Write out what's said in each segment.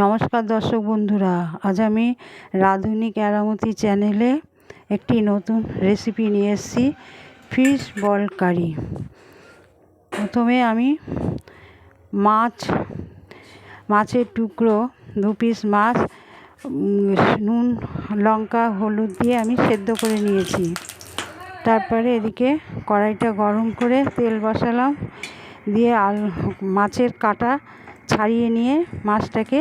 নমস্কার দর্শক বন্ধুরা, আজ আমি রাঁধুনি কেরামতি চ্যানেলে একটি নতুন রেসিপি নিয়ে এসেছি ফিশ বল কারি প্রথমে আমি মাছ, মাছের টুকরো, দু পিস মাছ নুন, লঙ্কা, হলুদ দিয়ে আমি সেদ্ধ করে নিয়েছি। তারপরে এদিকে কড়াইটা গরম করে তেল বসালাম, দিয়ে আল, মাছের কাটা ছাড়িয়ে নিয়ে মাছটাকে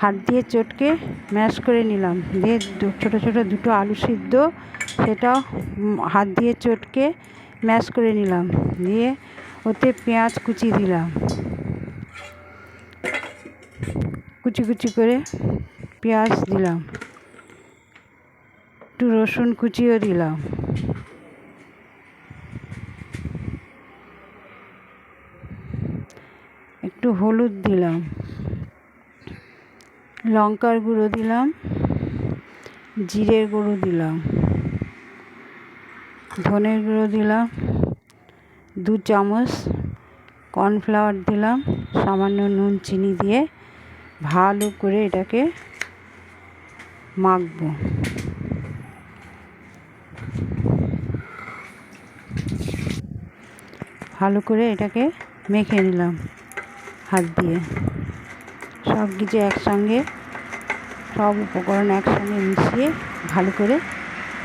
হাত দিয়ে চটকে ম্যাশ করে নিলাম। দিয়ে ছোটো ছোটো দুটো আলু সিদ্ধ, সেটাও হাত দিয়ে চটকে ম্যাশ করে নিলাম। দিয়ে ওতে পেঁয়াজ কুচি দিলাম। কুচি কুচি করে পেঁয়াজ দিলাম। একটু রসুন কুচিও দিলাম। একটু হলুদ দিলাম। লঙ্কার গুঁড়ো দিলাম। জিরের গুঁড়ো দিলাম। ধনের গুঁড়ো দিলাম। দু চামচ কর্নফ্লাওয়ার দিলাম। সামান্য নুন, চিনি দিয়ে ভালো করে এটাকে মাখবো। ভালো করে এটাকে মেখে নিলাম। হাত দিয়ে। সব কিছু একসঙ্গে, সব উপকরণ একসঙ্গে মিশিয়ে ভালো করে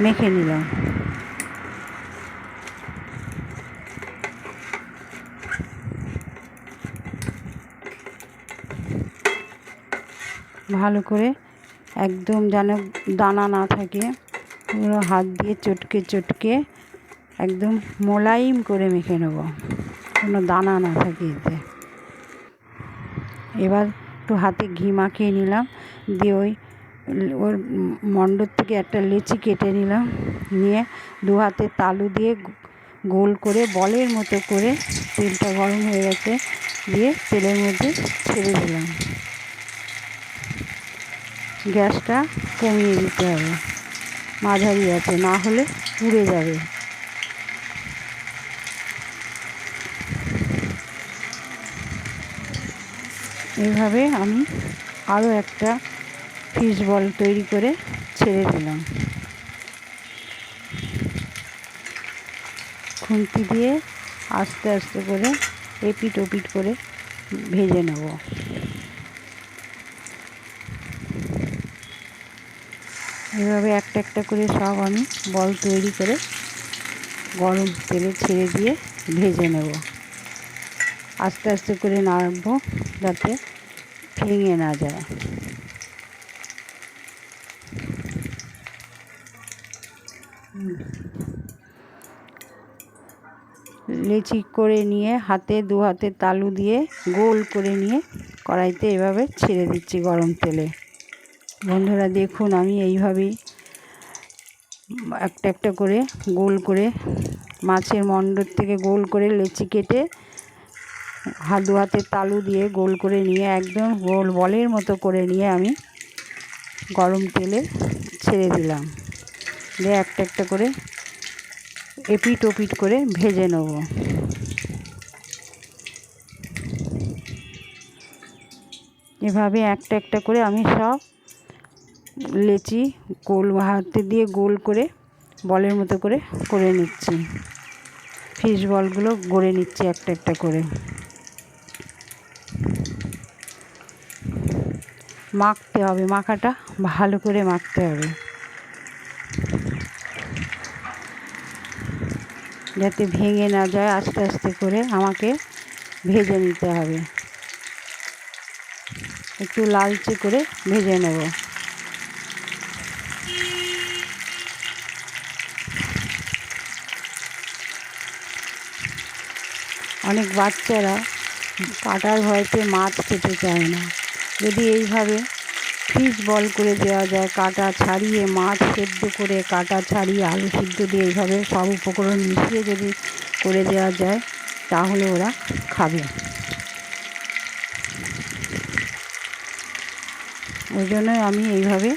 মেখে নিলাম। ভালো করে একদম যেন দানা না থাকে, পুরো হাত দিয়ে চটকে চটকে একদম মোলায়েম করে মেখে নেব। কোনো দানা না থাকে এতে। এবার একটু হাতে ঘি মাখিয়ে নিলাম, দিয়ে ওই ওর মণ্ডর থেকে একটা লেচি কেটে নিলাম, নিয়ে দু হাতে তালু দিয়ে গোল করে বলের মতো করে তেলটা গরম হয়ে গেছে, দিয়ে তেলের মধ্যে ছেড়ে দিলাম। গ্যাসটা কমিয়ে দিতে হবে, মাঝারি আছে, না হলে পুড়ে যাবে। এইভাবে আমি আরও একটা ফিশ বল তৈরি করে ছেড়ে দিলাম। খুন্তি দিয়ে আস্তে আস্তে করে এপিট ওপিট করে ভেজে নেব। এভাবে একটা একটা করে সব আমি বল তৈরি করে গরম তেলে ছেড়ে দিয়ে ভেজে নেব। আস্তে আস্তে করে নাড়বো। যাতে ভেঙে না যায় লেচি করে নিয়ে, হাতে দু হাতে তালু দিয়ে, গোল করে নিয়ে, কড়াইতে এভাবে ছেড়ে দিচ্ছি গরম তেলে। বন্ধুরা, দেখুন, আমি এইভাবেই একটা একটা করে গোল করে, মাছের মণ্ডর থেকে গোল করে লেচি কেটে হাত দু হাতে তালু দিয়ে গোল করে নিয়ে একদম গোল বলের মতো করে নিয়ে আমি গরম তেলে ছেড়ে দিলাম। দিয়ে একটা একটা করে এপিট ওপিট করে ভেজে নেব। এভাবে একটা একটা করে আমি সব লেচি গোল হাতে দিয়ে গোল করে বলের মতো করে করে নিচ্ছি। ফিশ বলগুলো গড়ে নিচ্ছি একটা একটা করে। মাখতে হবে, মাখাটা ভালো করে মাখতে হবে। যাতে ভেঙে না যায়, আস্তে আস্তে করে আমাকে ভেজে নিতে হবে। একটু লালচে করে ভেজে নেব। অনেক বাচ্চারা কাটার ভয়তে মাছ খেতে চায় না। যদি এইভাবে ফিশ বল করে দেওয়া যায়, কাটা ছাড়িয়ে, মাছ সেদ্ধ করে, কাটা ছাড়িয়ে, আলু সিদ্ধ দিয়ে এইভাবে সব উপকরণ মিশিয়ে যদি করে দেওয়া যায়, তাহলে ওরা খাবে। ওই জন্যই আমি এইভাবে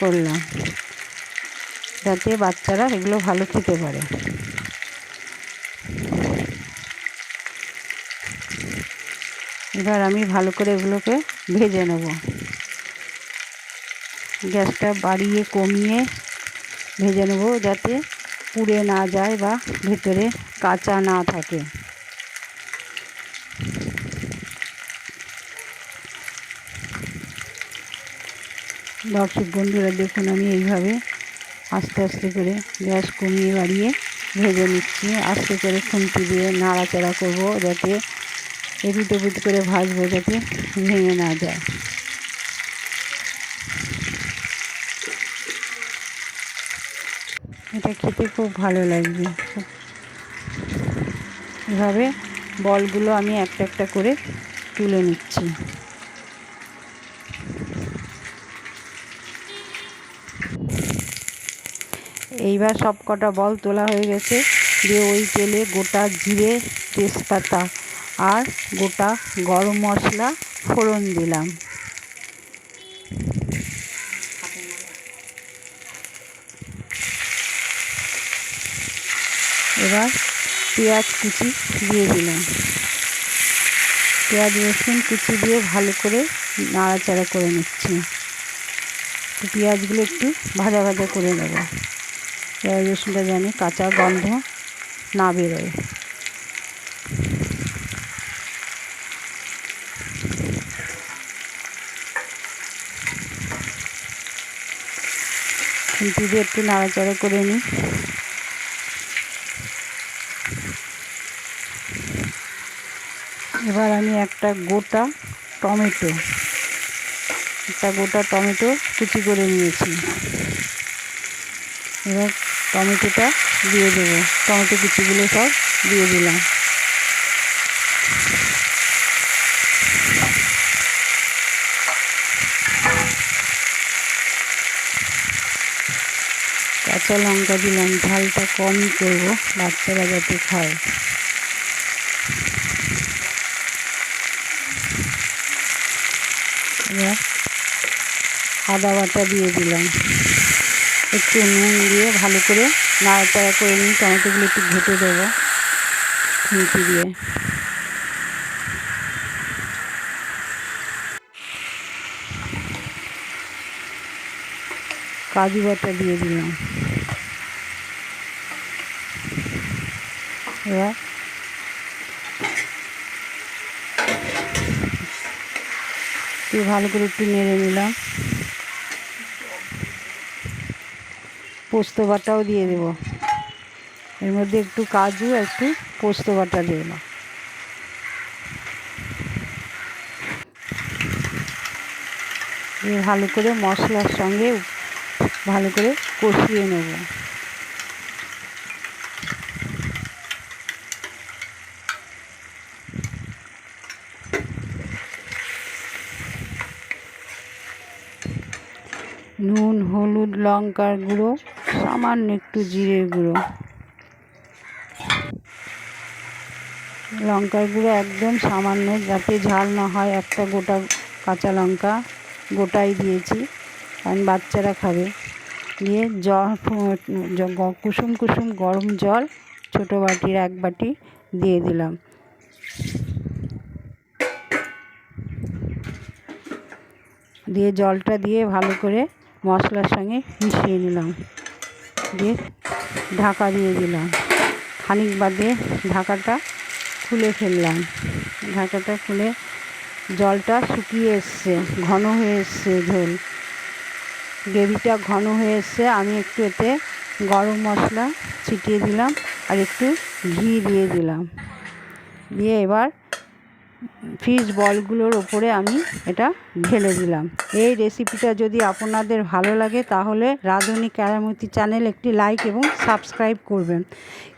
করলাম, যাতে বাচ্চারা এগুলো ভালো খেতে পারে। এবার আমি ভালো করে এগুলোকে ভেজে নেব। গ্যাসটা বাড়িয়ে কমিয়ে ভেজে নেব যাতে পুড়ে না যায় বা ভেতরে কাঁচা না থাকে। দর্শক বন্ধুরা, দেখুন আমি এইভাবে আস্তে আস্তে করে গ্যাস কমিয়ে বাড়িয়ে ভেজে নিচ্ছি। আস্তে করে খুন্তি দিয়ে নাড়াচাড়া করব যাতে এপিট ওপিট করে ভাজবো যাতে ভেঙে না যায়। এটা খেতে খুব ভালো লাগবে। এভাবে বলগুলো আমি একটা একটা করে তুলে নিচ্ছি। এইবার সব কটা বল তোলা হয়ে গেছে। দিয়ে ওই তেলে গোটা জিরে তেজপাতা আর গোটা গরম মশলা ফোড়ন দিলাম। এবার পেঁয়াজ কুচি দিয়ে দিলাম। পেঁয়াজ, রসুন কুচি দিয়ে ভালো করে নাড়াচাড়া করে নিচ্ছি। পেঁয়াজগুলো একটু ভাজা ভাজা করে নেব। পেঁয়াজ, রসুনটা জানি কাঁচা গন্ধ না বেরোয়। খুন্তি দিয়ে একটু নাড়াচাড়া করে নিই। এবার আমি একটা গোটা টমেটো, একটা গোটা টমেটো কুচি করে নিয়েছি। এবার টমেটোটা দিয়ে দেবো, টমেটো কুচিগুলো সব দিয়ে দিলাম। কাঁচা লঙ্কা দিলাম, ঝালটা কমই করব, বাচ্চারা যাতে খায়। আদা বাটা দিয়ে দিলাম। একটু নুন দিয়ে ভালো করে নাড়াচাড়া করে নিই টমেটোগুলো একটু ঘেটে দেবো খুন্তি দিয়ে। কাজু বাটা দিয়ে দিলাম। এবার দিয়ে ভালো করে একটু নেড়ে নিলাম। পোস্ত বাটাও দিয়ে দেব। এর মধ্যে একটু কাজু একটু পোস্ত বাটা দিয়ে ভালো করে মশলার সঙ্গে ভালো করে কষিয়ে নেব নুন হলুদ লঙ্কার গুঁড়ো, সামান্য একটু জিরের গুঁড়ো। লঙ্কার গুঁড়ো একদম সামান্য, যাতে ঝাল না হয় একটা গোটা কাঁচা লঙ্কা গোটাই দিয়েছি। কারণ বাচ্চারা খাবে। দিয়ে জল কুসুম কুসুম গরম জল ছোটো বাটির এক বাটি দিয়ে দিলাম। দিয়ে জলটা দিয়ে ভালো করে মশলার সঙ্গে মিশিয়ে নিলাম। দিয়ে ঢাকা দিয়ে দিলাম। খানিক বাদে ঢাকাটা খুলে ফেললাম। ঢাকাটা খুলে জলটা শুকিয়ে এসছে, ঘন হয়ে এসছে ঝোল। গ্রেভিটা ঘন হয়ে এসছে। আমি একটু এতে গরম মশলা ছিটিয়ে দিলাম আর একটু ঘি দিয়ে দিলাম। দিয়ে এবার ফিশ বলগুলোর ওপরে আমি এটা ঢেলে দিলাম। এই রেসিপিটা যদি আপনাদের ভালো লাগে, তাহলে রাঁধুনি ক্যারামতি চ্যানেল একটি লাইক এবং সাবস্ক্রাইব করবেন।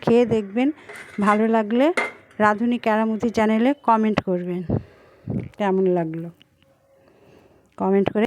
খেয়ে দেখবেন, ভালো লাগলে রাঁধুনি ক্যারামতি চ্যানেলে কমেন্ট করবেন। কেমন লাগল? কমেন্ট করে